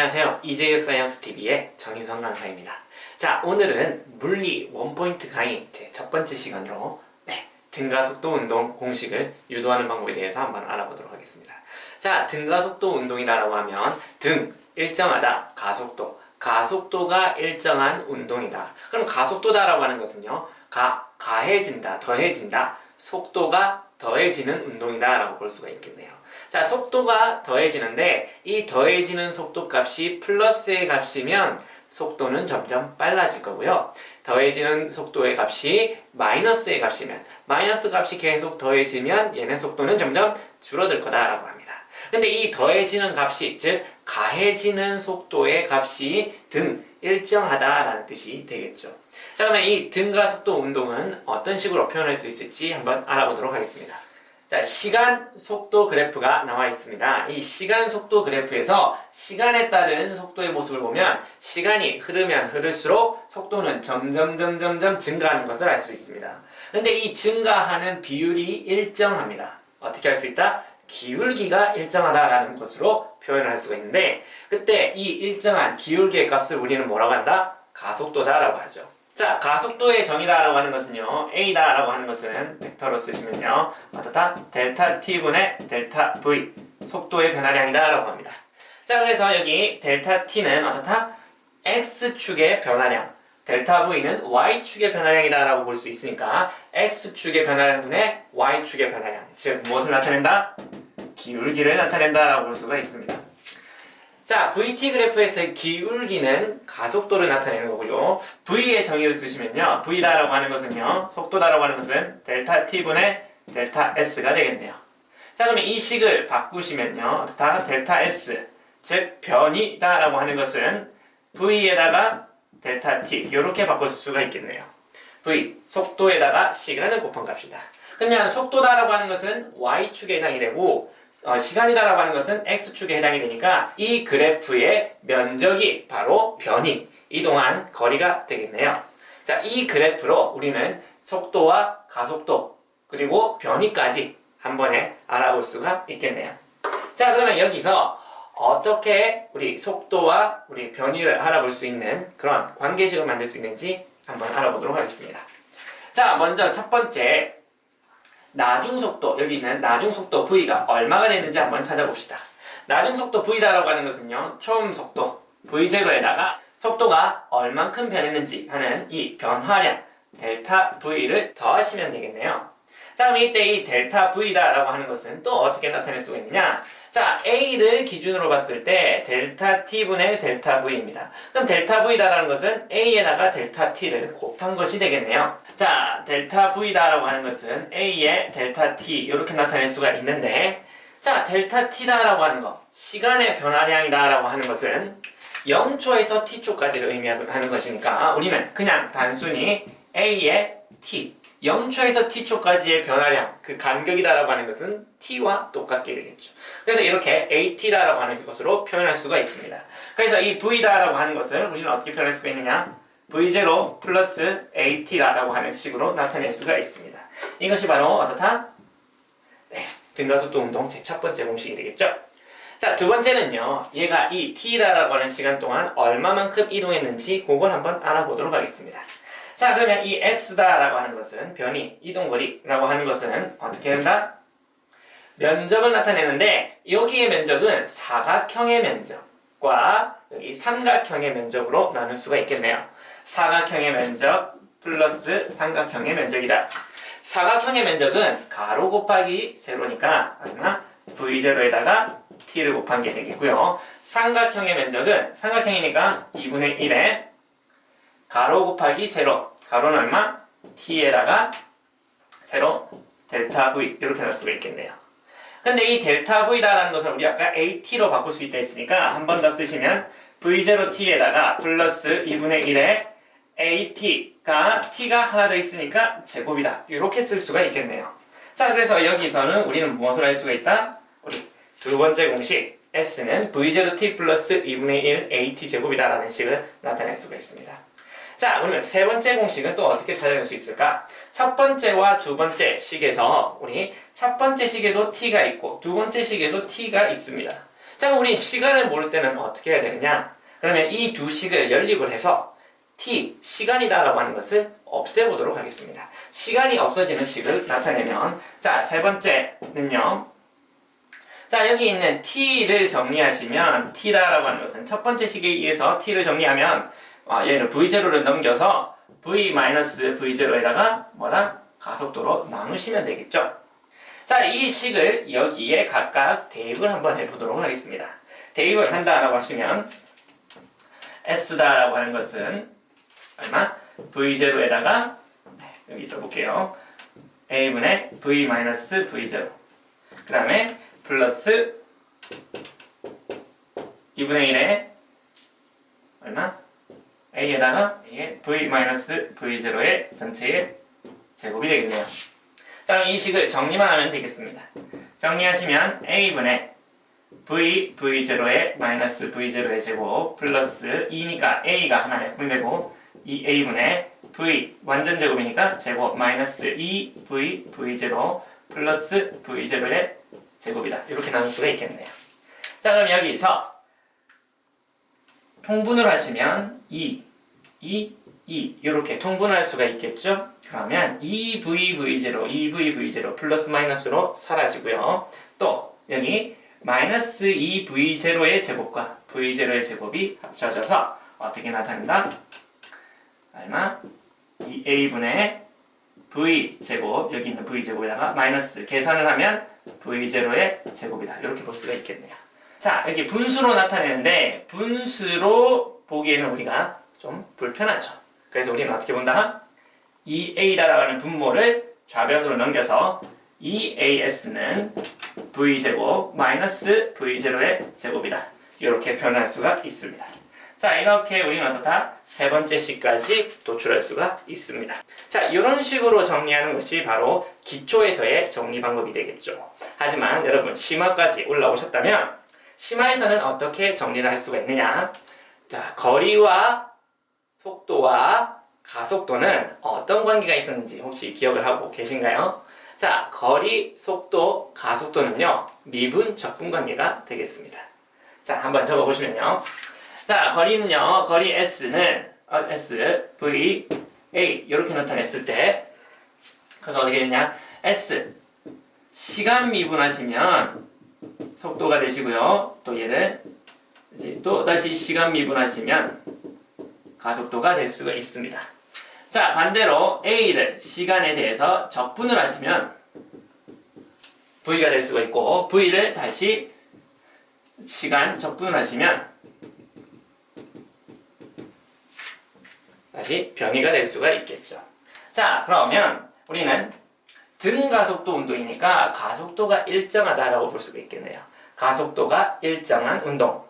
안녕하세요. 이재유 사이언스 TV의 정인성 강사입니다. 자, 오늘은 물리 원포인트 강의 제 첫 번째 시간으로 네, 등가속도 운동 공식을 유도하는 방법에 대해서 한번 알아보도록 하겠습니다. 자, 등가속도 운동이다라고 하면 등 일정하다, 가속도, 가속도가 일정한 운동이다. 그럼 가속도다라고 하는 것은요, 가, 가해진다, 더해진다, 속도가 더해지는 운동이다 라고 볼 수가 있겠네요. 자, 속도가 더해지는데 이 더해지는 속도 값이 플러스의 값이면 속도는 점점 빨라질 거고요. 더해지는 속도의 값이 마이너스의 값이면 마이너스 값이 계속 더해지면 얘는 속도는 점점 줄어들 거다라고 합니다. 근데 이 더해지는 값이 즉 가해지는 속도의 값이 등 일정하다라는 뜻이 되겠죠. 자 그러면 이 등가 속도 운동은 어떤 식으로 표현할 수 있을지 한번 알아보도록 하겠습니다. 자, 시간 속도 그래프가 나와 있습니다. 이 시간 속도 그래프에서 시간에 따른 속도의 모습을 보면 시간이 흐르면 흐를수록 속도는 점점 점점점 증가하는 것을 알 수 있습니다. 근데 이 증가하는 비율이 일정합니다. 어떻게 할 수 있다? 기울기가 일정하다라는 것으로 표현을 할 수가 있는데 그때 이 일정한 기울기의 값을 우리는 뭐라고 한다? 가속도다라고 하죠. 자, 가속도의 정의다라고 하는 것은요, A다라고 하는 것은 벡터로 쓰시면요, 어떻다? 델타 T분의 델타 V, 속도의 변화량이다라고 합니다. 자, 그래서 여기 델타 T는 어떻다? X축의 변화량, 델타 V는 Y축의 변화량이다 라고 볼 수 있으니까 X축의 변화량분의 Y축의 변화량, 즉 무엇을 나타낸다? 기울기를 나타낸다 라고 볼 수가 있습니다. 자, VT 그래프에서의 기울기는 가속도를 나타내는 거고요. V의 정의를 쓰시면요. V다 라고 하는 것은요. 속도다 라고 하는 것은 델타 T분의 델타 S가 되겠네요. 자, 그러면 이 식을 바꾸시면요. 다 델타 S, 즉 변이다 라고 하는 것은 V에다가 델타 T 이렇게 바꿀 수가 있겠네요. V, 속도에다가 시간을 곱한 값이다. 그러면 속도다라고 하는 것은 Y축에 해당이 되고 어, 시간이다라고 하는 것은 x축에 해당이 되니까 이 그래프의 면적이 바로 변이, 이동한 거리가 되겠네요. 자, 이 그래프로 우리는 속도와 가속도, 그리고 변이까지 한 번에 알아볼 수가 있겠네요. 자, 그러면 여기서 어떻게 우리 속도와 우리 변이를 알아볼 수 있는 그런 관계식을 만들 수 있는지 한번 알아보도록 하겠습니다. 자, 먼저 첫 번째 나중속도 여기 있는 나중속도 V가 얼마가 되는지 한번 찾아봅시다. 나중속도 V다라고 하는 것은요. 처음 속도 V0에다가 속도가 얼만큼 변했는지 하는 이 변화량 델타 V를 더하시면 되겠네요. 자 그럼 이때 이 델타 V다라고 하는 것은 또 어떻게 나타낼 수가 있느냐 자 A를 기준으로 봤을 때 델타 T분의 델타 V입니다. 그럼 델타 V다라는 것은 A에다가 델타 T를 곱한 것이 되겠네요. 자 델타 V다라고 하는 것은 A의 델타 T 이렇게 나타낼 수가 있는데 자 델타 T다라고 하는 것 시간의 변화량이다라고 하는 것은 0초에서 T초까지를 의미하는 것이니까 우리는 그냥 단순히 A의 T 0초에서 t초까지의 변화량, 그 간격이다라고 하는 것은 t와 똑같게 되겠죠. 그래서 이렇게 at다라고 하는 것으로 표현할 수가 있습니다. 그래서 이 v다라고 하는 것을 우리는 어떻게 표현할 수가 있느냐? v0 플러스 at다라고 하는 식으로 나타낼 수가 있습니다. 이것이 바로 어떻다? 네, 등가속도 운동 제 첫 번째 공식이 되겠죠. 자, 두 번째는요. 얘가 이 t다라고 하는 시간 동안 얼마만큼 이동했는지 그걸 한번 알아보도록 하겠습니다. 자 그러면 이 S다라고 하는 것은 변이, 이동거리라고 하는 것은 어떻게 된다? 면적을 나타내는데 여기의 면적은 사각형의 면적과 여기 삼각형의 면적으로 나눌 수가 있겠네요. 사각형의 면적 플러스 삼각형의 면적이다. 사각형의 면적은 가로 곱하기 세로니까 얼마? V0에다가 t를 곱한 게 되겠고요. 삼각형의 면적은 삼각형이니까 2분의 1에 가로 곱하기 세로 가로는 얼마? t에다가 세로 델타 v 이렇게 할 수가 있겠네요. 근데 이 델타 v다라는 것을 우리 아까 at로 바꿀 수 있다 했으니까 한 번 더 쓰시면 v0t에다가 플러스 2분의 1에 at가 t가 하나 더 있으니까 제곱이다. 이렇게 쓸 수가 있겠네요. 자 그래서 여기서는 우리는 무엇을 할 수가 있다? 우리 두 번째 공식 s는 v0t 플러스 2분의 1 at 제곱이다라는 식을 나타낼 수가 있습니다. 자, 그러면 세 번째 공식은 또 어떻게 찾아낼 수 있을까? 첫 번째와 두 번째 식에서 우리 첫 번째 식에도 t가 있고 두 번째 식에도 t가 있습니다. 자, 우리 시간을 모를 때는 어떻게 해야 되느냐? 그러면 이 두 식을 연립을 해서 t, 시간이다라고 하는 것을 없애보도록 하겠습니다. 시간이 없어지는 식을 나타내면 자, 세 번째는요. 자, 여기 있는 t를 정리하시면 t다라고 하는 것은 첫 번째 식에 의해서 t를 정리하면 아, 얘는 v0를 넘겨서 v-v0에다가 뭐다? 가속도로 나누시면 되겠죠. 자, 이 식을 여기에 각각 대입을 한번 해보도록 하겠습니다. 대입을 한다라고 하시면 S다라고 하는 것은 얼마? V0에다가 여기 써볼게요. A분의 V-V0 그 다음에 플러스 2분의 1에 얼마? A에다가 이게 V-V0의 전체의 제곱이 되겠네요. 자, 그럼 이 식을 정리만 하면 되겠습니다. 정리하시면 A분의 V, V0의 마이너스 V0의 제곱 플러스 2니까 A가 하나 약분되고 이 A분의 V 완전 제곱이니까 제곱 마이너스 2 V, V0 플러스 V0의 제곱이다. 이렇게 나눌 수가 있겠네요. 자, 그럼 여기서 통분을 하시면 2, 2, 2 이렇게 통분할 수가 있겠죠? 그러면 2VV0, 2VV0 플러스 마이너스로 사라지고요. 또 여기 마이너스 2V0의 제곱과 V0의 제곱이 합쳐져서 어떻게 나타난다? 얼마? 2A분의 V제곱, 여기 있는 V제곱에다가 마이너스 계산을 하면 V0의 제곱이다. 이렇게 볼 수가 있겠네요. 자, 여기 분수로 나타내는데 분수로 보기에는 우리가 좀 불편하죠. 그래서 우리는 어떻게 본다? 2A라고 하는 분모를 좌변으로 넘겨서 2AS는 V제곱 마이너스 V0의 제곱이다. 이렇게 표현할 수가 있습니다. 자, 이렇게 우리는 어떻다? 세 번째 식까지 도출할 수가 있습니다. 자, 이런 식으로 정리하는 것이 바로 기초에서의 정리 방법이 되겠죠. 하지만 여러분, 심화까지 올라오셨다면 심화에서는 어떻게 정리를 할 수가 있느냐? 자, 거리와 속도와 가속도는 어떤 관계가 있었는지 혹시 기억을 하고 계신가요? 자, 거리, 속도, 가속도는요, 미분, 적분 관계가 되겠습니다. 자, 한번 적어보시면요. 자, 거리는요, 거리 S는, 어, S, V, A, 이렇게 나타냈을 때, 그래서 어떻게 되냐? S, 시간 미분하시면 속도가 되시고요. 또 얘를, 또 다시 시간 미분하시면 가속도가 될 수가 있습니다. 자, 반대로 A를 시간에 대해서 적분을 하시면 V가 될 수가 있고 V를 다시 시간 적분을 하시면 다시 변이가 될 수가 있겠죠. 자, 그러면 우리는 등가속도 운동이니까 가속도가 일정하다라고 볼 수가 있겠네요. 가속도가 일정한 운동.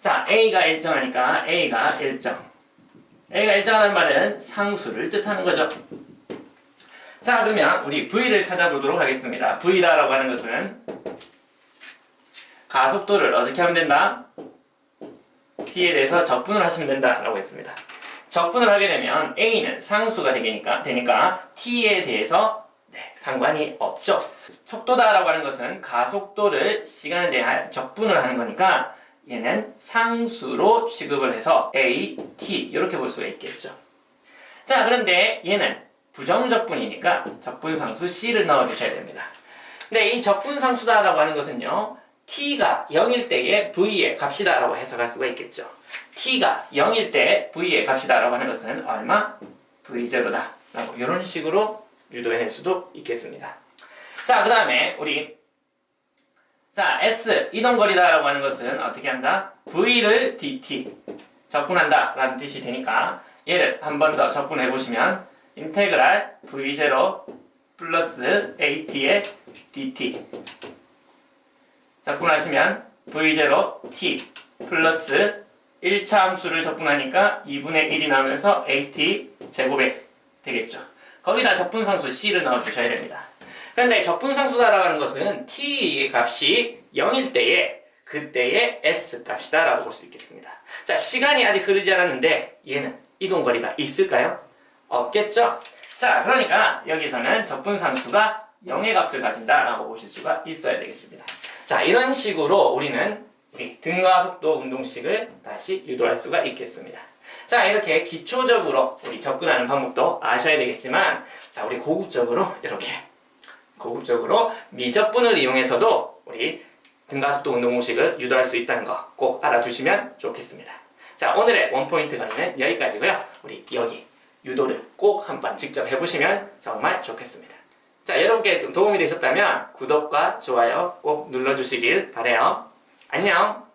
자, A가 일정하니까 A가 일정. A가 일정하다는 말은 상수를 뜻하는 거죠. 자, 그러면 우리 V를 찾아보도록 하겠습니다. V다라고 하는 것은 가속도를 어떻게 하면 된다? T에 대해서 적분을 하시면 된다라고 했습니다. 적분을 하게 되면 A는 상수가 되니까, 되니까 T에 대해서 네, 상관이 없죠. 속도다라고 하는 것은 가속도를 시간에 대한 적분을 하는 거니까 얘는 상수로 취급을 해서 A, T 이렇게 볼 수가 있겠죠. 자 그런데 얘는 부정적분이니까 적분상수 C를 넣어주셔야 됩니다. 근데 이 적분상수다라고 하는 것은요. T가 0일 때의 V의 값이다라고 해석할 수가 있겠죠. T가 0일 때 V의 값이다라고 하는 것은 얼마? V0다. 라고 이런 식으로 유도해낼 수도 있겠습니다. 자, 그 다음에 우리 자, S 이동거리다라고 하는 것은 어떻게 한다? V를 dt 적분한다 라는 뜻이 되니까 얘를 한 번 더 적분해 보시면 인테그랄 V0 플러스 AT의 dt 적분하시면 V0 t 플러스 1차 함수를 적분하니까 2분의 1이 나오면서 AT 제곱에 되겠죠. 거기다 적분상수 C를 넣어주셔야 됩니다. 그런데 적분상수다라고 하는 것은 t의 값이 0일 때에 그때의 s 값이다라고 볼 수 있겠습니다. 자, 시간이 아직 흐르지 않았는데 얘는 이동거리가 있을까요? 없겠죠? 자, 그러니까 여기서는 적분상수가 0의 값을 가진다라고 보실 수가 있어야 되겠습니다. 자, 이런 식으로 우리는 우리 등가 속도 운동식을 다시 유도할 수가 있겠습니다. 자, 이렇게 기초적으로 우리 접근하는 방법도 아셔야 되겠지만, 자, 우리 고급적으로 이렇게 고급적으로 미적분을 이용해서도 우리 등가속도 운동 공식을 유도할 수 있다는 거 꼭 알아두시면 좋겠습니다. 자, 오늘의 원포인트 강의는 여기까지고요. 우리 여기 유도를 꼭 한번 직접 해보시면 정말 좋겠습니다. 자, 여러분께 좀 도움이 되셨다면 구독과 좋아요 꼭 눌러주시길 바래요. 안녕!